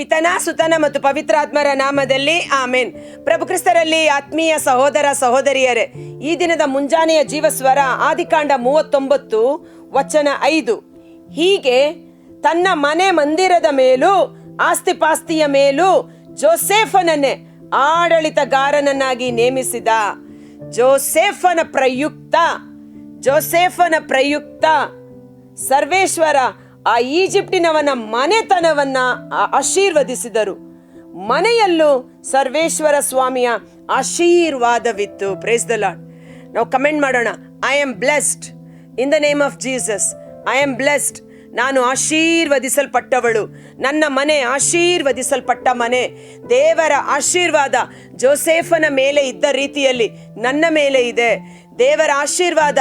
ಪಿತನ, ಸುತನ ಮತ್ತು ಪವಿತ್ರಾತ್ಮರ ನಾಮದಲ್ಲಿ ಆಮೇನ್. ಪ್ರಭು ಕ್ರಿಸ್ತರಲ್ಲಿ ಆತ್ಮೀಯ ಸಹೋದರ ಸಹೋದರಿಯರೇ, ಈ ದಿನದ ಮುಂಜಾನೆಯ ಜೀವಸ್ವರ ಆದಿಕಾಂಡ ಮೂವತ್ತೊಂಬತ್ತು, ವಚನ ಐದು. ಹೀಗೆ ತನ್ನ ಮನೆ ಮಂದಿರದ ಮೇಲೂ, ಆಸ್ತಿಪಾಸ್ತಿಯ ಮೇಲೂ ಜೋಸೇಫನನ್ನೇ ಆಡಳಿತಗಾರನನ್ನಾಗಿ ನೇಮಿಸಿದ. ಜೋಸೇಫನ ಪ್ರಯುಕ್ತ ಜೋಸೇಫನ ಪ್ರಯುಕ್ತ ಸರ್ವೇಶ್ವರ ಆ ಈಜಿಪ್ಟಿನವನ ಮನೆತನವನ್ನ ಆಶೀರ್ವದಿಸಿದರು. ಮನೆಯಲ್ಲೂ ಸರ್ವೇಶ್ವರ ಸ್ವಾಮಿಯ ಆಶೀರ್ವಾದವಿತ್ತು. ಪ್ರೇಸ್ ದ ಲಾಡ್ ನಾವು ಕಮೆಂಟ್ ಮಾಡೋಣ. I am blessed in the name of Jesus I am blessed ನಾನು ಆಶೀರ್ವದಿಸಲ್ಪಟ್ಟವಳು. ನನ್ನ ಮನೆ ಆಶೀರ್ವದಿಸಲ್ಪಟ್ಟ ಮನೆ. ದೇವರ ಆಶೀರ್ವಾದ ಜೋಸೇಫನ ಮೇಲೆ ಇದ್ದ ರೀತಿಯಲ್ಲಿ ನನ್ನ ಮೇಲೆ ಇದೆ. ದೇವರ ಆಶೀರ್ವಾದ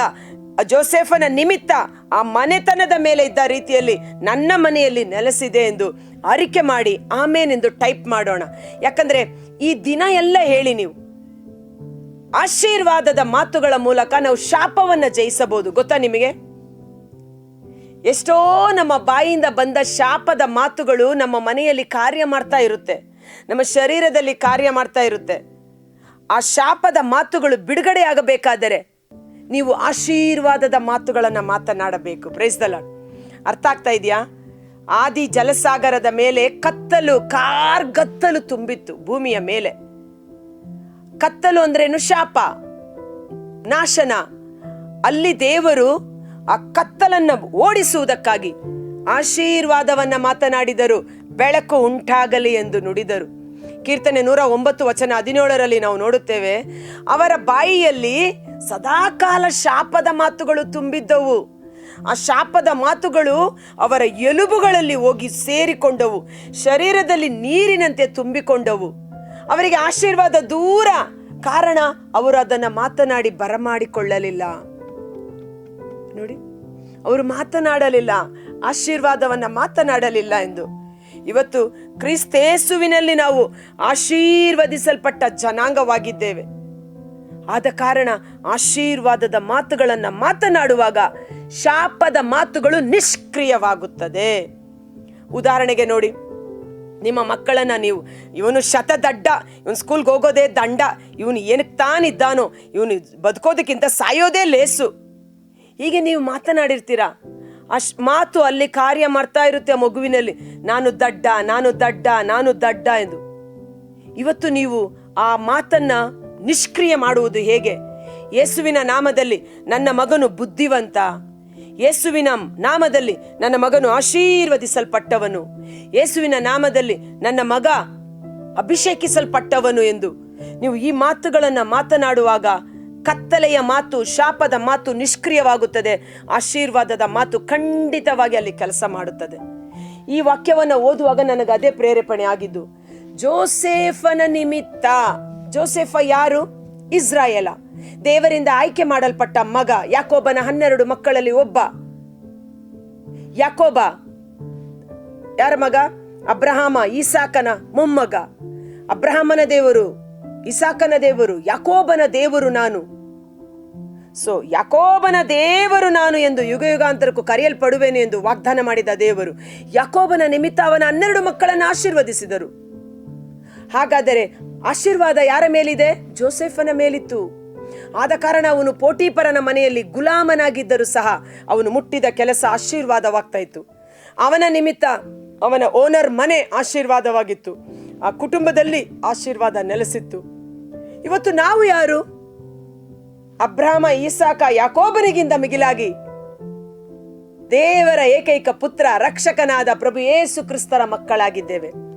ಜೋಸೆಫನ ನಿಮಿತ್ತ ಆ ಮನೆತನದ ಮೇಲೆ ಇದ್ದ ರೀತಿಯಲ್ಲಿ ನನ್ನ ಮನೆಯಲ್ಲಿ ನೆಲೆಸಿದೆ ಎಂದು ಅರಿಕೆ ಮಾಡಿ ಆಮೇನೆಂದು ಟೈಪ್ ಮಾಡೋಣ. ಯಾಕಂದ್ರೆ ಈ ದಿನ ಎಲ್ಲ ಹೇಳಿ ನೀವು. ಆಶೀರ್ವಾದದ ಮಾತುಗಳ ಮೂಲಕ ನಾವು ಶಾಪವನ್ನ ಜಯಿಸಬಹುದು. ಗೊತ್ತಾ ನಿಮಗೆ? ಎಷ್ಟೋ ನಮ್ಮ ಬಾಯಿಯಿಂದ ಬಂದ ಶಾಪದ ಮಾತುಗಳು ನಮ್ಮ ಮನೆಯಲ್ಲಿ ಕಾರ್ಯ ಮಾಡ್ತಾ ಇರುತ್ತೆ. ನಮ್ಮ ಶರೀರದಲ್ಲಿ ಕಾರ್ಯ ಮಾಡ್ತಾ ಇರುತ್ತೆ. ಆ ಶಾಪದ ಮಾತುಗಳು ಬಿಡುಗಡೆ ಆಗಬೇಕಾದರೆ ನೀವು ಆಶೀರ್ವಾದದ ಮಾತುಗಳನ್ನು ಮಾತನಾಡಬೇಕು. ಪ್ರೇಸ್ದಲ ಅರ್ಥ ಆಗ್ತಾ ಇದೆಯಾ? ಆದಿ ಜಲಸಾಗರದ ಮೇಲೆ ಕತ್ತಲು ಕಾರ್ಗತ್ತಲು ತುಂಬಿತ್ತು ಭೂಮಿಯ ಮೇಲೆ. ಕತ್ತಲು ಅಂದ್ರೇನು? ಶಾಪ, ನಾಶನ. ಅಲ್ಲಿ ದೇವರು ಆ ಕತ್ತಲನ್ನು ಓಡಿಸುವುದಕ್ಕಾಗಿ ಆಶೀರ್ವಾದವನ್ನ ಮಾತನಾಡಿದರು. ಬೆಳಕು ಉಂಟಾಗಲಿ ಎಂದು ನುಡಿದರು. ಕೀರ್ತನೆ ನೂರ ಒಂಬತ್ತು ವಚನ ಹದಿನೇಳರಲ್ಲಿ ನಾವು ನೋಡುತ್ತೇವೆ, ಅವರ ಬಾಯಿಯಲ್ಲಿ ಸದಾಕಾಲ ಶಾಪದ ಮಾತುಗಳು ತುಂಬಿದ್ದವು. ಆ ಶಾಪದ ಮಾತುಗಳು ಅವರ ಎಲುಬುಗಳಲ್ಲಿ ಹೋಗಿ ಸೇರಿಕೊಂಡವು. ಶರೀರದಲ್ಲಿ ನೀರಿನಂತೆ ತುಂಬಿಕೊಂಡವು. ಅವರಿಗೆ ಆಶೀರ್ವಾದ ದೂರ. ಕಾರಣ ಅವರು ಅದನ್ನ ಮಾತನಾಡಿ ಬರಮಾಡಿಕೊಳ್ಳಲಿಲ್ಲ. ನೋಡಿ, ಅವರು ಮಾತನಾಡಲಿಲ್ಲ. ಆಶೀರ್ವಾದವನ್ನ ಮಾತನಾಡಲಿಲ್ಲ ಎಂದು. ಇವತ್ತು ಕ್ರಿಸ್ತೇಸುವಿನಲ್ಲಿ ನಾವು ಆಶೀರ್ವದಿಸಲ್ಪಟ್ಟ ಜನಾಂಗವಾಗಿದ್ದೇವೆ. ಆದ ಕಾರಣ ಆಶೀರ್ವಾದದ ಮಾತುಗಳನ್ನು ಮಾತನಾಡುವಾಗ ಶಾಪದ ಮಾತುಗಳು ನಿಷ್ಕ್ರಿಯವಾಗುತ್ತದೆ. ಉದಾಹರಣೆಗೆ ನೋಡಿ, ನಿಮ್ಮ ಮಕ್ಕಳನ್ನ ನೀವು, ಇವನು ಶತದಡ್ಡ, ಇವನು ಸ್ಕೂಲ್ಗೆ ಹೋಗೋದೇ ದಂಡ, ಇವನು ಏನಕ್ಕೆ ತಾನಿದ್ದಾನೋ, ಇವನು ಬದುಕೋದಕ್ಕಿಂತ ಸಾಯೋದೇ ಲೇಸು. ಹೀಗೆ ನೀವು ಮಾತನಾಡಿರ್ತೀರಾ? ಅಶ್, ಮಾತು ಅಲ್ಲಿ ಕಾರ್ಯ ಮಾಡ್ತಾ ಇರುತ್ತೆ ಆ ಮಗುವಿನಲ್ಲಿ. ನಾನು ದಡ್ಡ ನಾನು ದಡ್ಡ ನಾನು ದಡ್ಡ ಎಂದು. ಇವತ್ತು ನೀವು ಆ ಮಾತನ್ನ ನಿಷ್ಕ್ರಿಯ ಮಾಡುವುದು ಹೇಗೆ? ಯೇಸುವಿನ ನಾಮದಲ್ಲಿ ನನ್ನ ಮಗನು ಬುದ್ಧಿವಂತ. ಯೇಸುವಿನ ನಾಮದಲ್ಲಿ ನನ್ನ ಮಗನು ಆಶೀರ್ವದಿಸಲ್ಪಟ್ಟವನು. ಯೇಸುವಿನ ನಾಮದಲ್ಲಿ ನನ್ನ ಮಗ ಅಭಿಷೇಕಿಸಲ್ಪಟ್ಟವನು ಎಂದು ನೀವು ಈ ಮಾತುಗಳನ್ನು ಮಾತನಾಡುವಾಗ ಕತ್ತಲೆಯ ಮಾತು, ಶಾಪದ ಮಾತು ನಿಷ್ಕ್ರಿಯವಾಗುತ್ತದೆ. ಆಶೀರ್ವಾದದ ಮಾತು ಖಂಡಿತವಾಗಿ ಅಲ್ಲಿ ಕೆಲಸ ಮಾಡುತ್ತದೆ. ಈ ವಾಕ್ಯವನ್ನು ಓದುವಾಗ ನನಗೆ ಅದೇ ಪ್ರೇರೇಪಣೆ ಆಗಿದ್ದು, ಜೋಸೇಫನ ನಿಮಿತ್ತ ಜೋಸೆಫ ಯಾರು? ಇಸ್ರಾಯೇಲ. ದೇವರಿಂದ ಆಯ್ಕೆ ಮಾಡಲ್ಪಟ್ಟ ಮಗ ಯಾಕೋಬನ ಹನ್ನೆರಡು ಮಕ್ಕಳಲ್ಲಿ ಒಬ್ಬ. ಯಾಕೋಬ. ಯಾರ ಮಗ? ಅಬ್ರಹಾಮ, ಈಸಾಕನ ಮೊಮ್ಮಗ. ಅಬ್ರಹಾಮನ ದೇವರು ಇಸಾಕನ ದೇವರು, ಯಾಕೋಬನ ದೇವರು ನಾನು. ಸೊ ಯಾಕೋಬನ ದೇವರು ನಾನು ಎಂದು ಯುಗ ಯುಗಾಂತರಕ್ಕೂ ಕರೆಯಲ್ಪಡುವೆನು ಎಂದು ವಾಗ್ದಾನ ಮಾಡಿದ ದೇವರು ಯಾಕೋಬನ ನಿಮಿತ್ತ ಅವನ ಹನ್ನೆರಡು ಮಕ್ಕಳನ್ನು ಆಶೀರ್ವದಿಸಿದರು. ಹಾಗಾದರೆ ಆಶೀರ್ವಾದ ಯಾರ ಮೇಲಿದೆ? ಜೋಸೆಫನ ಮೇಲಿತ್ತು. ಆದ ಕಾರಣ ಅವನು ಪೋಟೀಪರನ ಮನೆಯಲ್ಲಿ ಗುಲಾಮನಾಗಿದ್ದರೂ ಸಹ ಅವನು ಮುಟ್ಟಿದ ಕೆಲಸ ಆಶೀರ್ವಾದವಾಗ್ತಾ ಇತ್ತು. ಅವನ ನಿಮಿತ್ತ ಅವನ ಓನರ್ ಮನೆ ಆಶೀರ್ವಾದವಾಗಿತ್ತು. ಆ ಕುಟುಂಬದಲ್ಲಿ ಆಶೀರ್ವಾದ ನೆಲೆಸಿತ್ತು. ಇವತ್ತು ನಾವು ಯಾರು? ಅಬ್ರಾಹ್ಮ ಈಸಾಕ ಯಾಕೋಬನಿಗಿಂತ ಮಿಗಿಲಾಗಿ ದೇವರ ಏಕೈಕ ಪುತ್ರ, ರಕ್ಷಕನಾದ ಪ್ರಭು ಯೇಸು ಕ್ರಿಸ್ತರ ಮಕ್ಕಳಾಗಿದ್ದೇವೆ.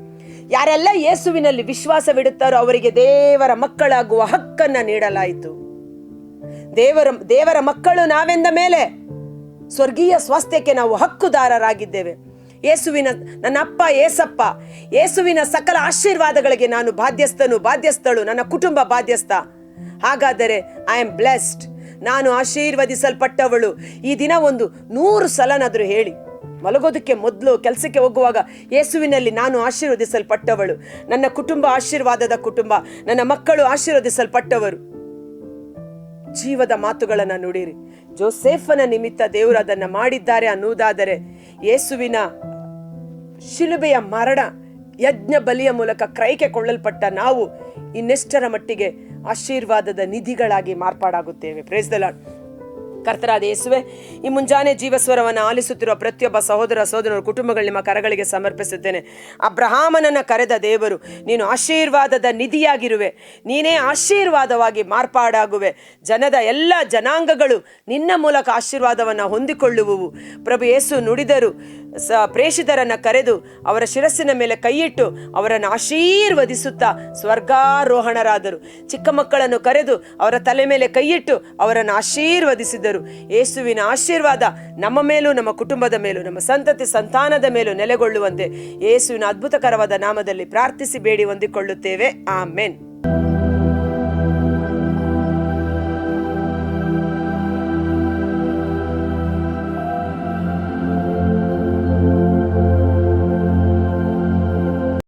ಯಾರೆಲ್ಲ ಯೇಸುವಿನಲ್ಲಿ ವಿಶ್ವಾಸವಿಡುತ್ತಾರೋ ಅವರಿಗೆ ದೇವರ ಮಕ್ಕಳಾಗುವ ಹಕ್ಕನ್ನ ನೀಡಲಾಯಿತು. ದೇವರ ದೇವರ ಮಕ್ಕಳು ನಾವೆಂದ ಮೇಲೆ? ಸ್ವರ್ಗೀಯ ಸ್ವಾಸ್ಥ್ಯಕ್ಕೆ ನಾವು ಹಕ್ಕುದಾರರಾಗಿದ್ದೇವೆ. ಯೇಸುವಿನ, ನನ್ನ ಅಪ್ಪ ಏಸಪ್ಪ, ಯೇಸುವಿನ ಸಕಲ ಆಶೀರ್ವಾದಗಳಿಗೆ ನಾನು ಬಾಧ್ಯಸ್ಥನು, ಬಾಧ್ಯಸ್ಥಳು, ನನ್ನ ಕುಟುಂಬ ಬಾಧ್ಯಸ್ಥ. ಹಾಗಾದರೆ ಐ ಆಮ್ ಬ್ಲೆಸ್ಡ್ ನಾನು ಆಶೀರ್ವದಿಸಲ್ಪಟ್ಟವಳು. ಈ ದಿನ ಒಂದು ನೂರು ಸಲನಾದರೂ ಹೇಳಿ. ಮಲಗೋದಕ್ಕೆ ಮೊದಲು ಕೆಲಸಕ್ಕೆ ಹೋಗುವಾಗ ಯೇಸುವಿನಲ್ಲಿ ನಾನು ಆಶೀರ್ವದಿಸಲ್ಪಟ್ಟವಳು. ನನ್ನ ಕುಟುಂಬ ಆಶೀರ್ವಾದದ ಕುಟುಂಬ, ನನ್ನ ಮಕ್ಕಳು ಆಶೀರ್ವದಿಸಲ್ಪಟ್ಟವರು. ಜೀವದ ಮಾತುಗಳನ್ನು ನುಡಿರಿ ಜೋಸೇಫನ ನಿಮಿತ್ತ ದೇವರು ಅದನ್ನು ಮಾಡಿದ್ದಾರೆ ಅನ್ನುವುದಾದರೆ ಯೇಸುವಿನ ಶಿಲುಬೆಯ ಮರಣ ಯಜ್ಞ ಬಲಿಯ ಮೂಲಕ ಕ್ರೈಕೆ ಕೊಳ್ಳಲ್ಪಟ್ಟ ನಾವು ಇನ್ನೆಷ್ಟರ ಮಟ್ಟಿಗೆ ಆಶೀರ್ವಾದದ ನಿಧಿಗಳಾಗಿ ಮಾರ್ಪಾಡಾಗುತ್ತೇವೆ. ಪ್ರೇಸ್ ದ ಲಾರ್ಡ್ ಕರ್ತರಾದ ಯೇಸುವೆ, ಈ ಮುಂಜಾನೆ ಜೀವಸ್ವರವನ್ನು ಆಲಿಸುತ್ತಿರುವ ಪ್ರತಿಯೊಬ್ಬ ಸಹೋದರ ಸಹೋದರರು ಕುಟುಂಬಗಳು ನಿಮ್ಮ ಕರಗಳಿಗೆ ಸಮರ್ಪಿಸುತ್ತೇನೆ. ಅಬ್ರಹಾಮನನ್ನ ಕರೆದ ದೇವರು, ನೀನು ಆಶೀರ್ವಾದದ ನಿಧಿಯಾಗಿರುವೆ. ನೀನೇ ಆಶೀರ್ವಾದವಾಗಿ ಮಾರ್ಪಾಡಾಗುವೆ. ಜನದ ಎಲ್ಲ ಜನಾಂಗಗಳು ನಿನ್ನ ಮೂಲಕ ಆಶೀರ್ವಾದವನ್ನು ಹೊಂದಿಕೊಳ್ಳುವವು. ಪ್ರಭು ಯೇಸು ನುಡಿದರು ಸ ಪ್ರೇಷಿತರನ್ನು ಕರೆದು ಅವರ ಶಿರಸ್ಸಿನ ಮೇಲೆ ಕೈಯಿಟ್ಟು ಅವರನ್ನು ಆಶೀರ್ವದಿಸುತ್ತಾ ಸ್ವರ್ಗಾರೋಹಣರಾದರು. ಚಿಕ್ಕ ಮಕ್ಕಳನ್ನು ಕರೆದು ಅವರ ತಲೆ ಮೇಲೆ ಕೈಯಿಟ್ಟು ಅವರನ್ನು ಆಶೀರ್ವದಿಸಿದರು. ಯೇಸುವಿನ ಆಶೀರ್ವಾದ ನಮ್ಮ ಮೇಲೂ, ನಮ್ಮ ಕುಟುಂಬದ ಮೇಲೂ, ನಮ್ಮ ಸಂತತಿ ಸಂತಾನದ ಮೇಲೂ ನೆಲೆಗೊಳ್ಳುವಂತೆ. ಯೇಸುವಿನ ಅದ್ಭುತಕರವಾದ ನಾಮದಲ್ಲಿ ಪ್ರಾರ್ಥಿಸಿ ಬೇಡಿ, ಹೊಂದಿಕೊಳ್ಳುತ್ತೇವೆ. ಆಮೆನ್.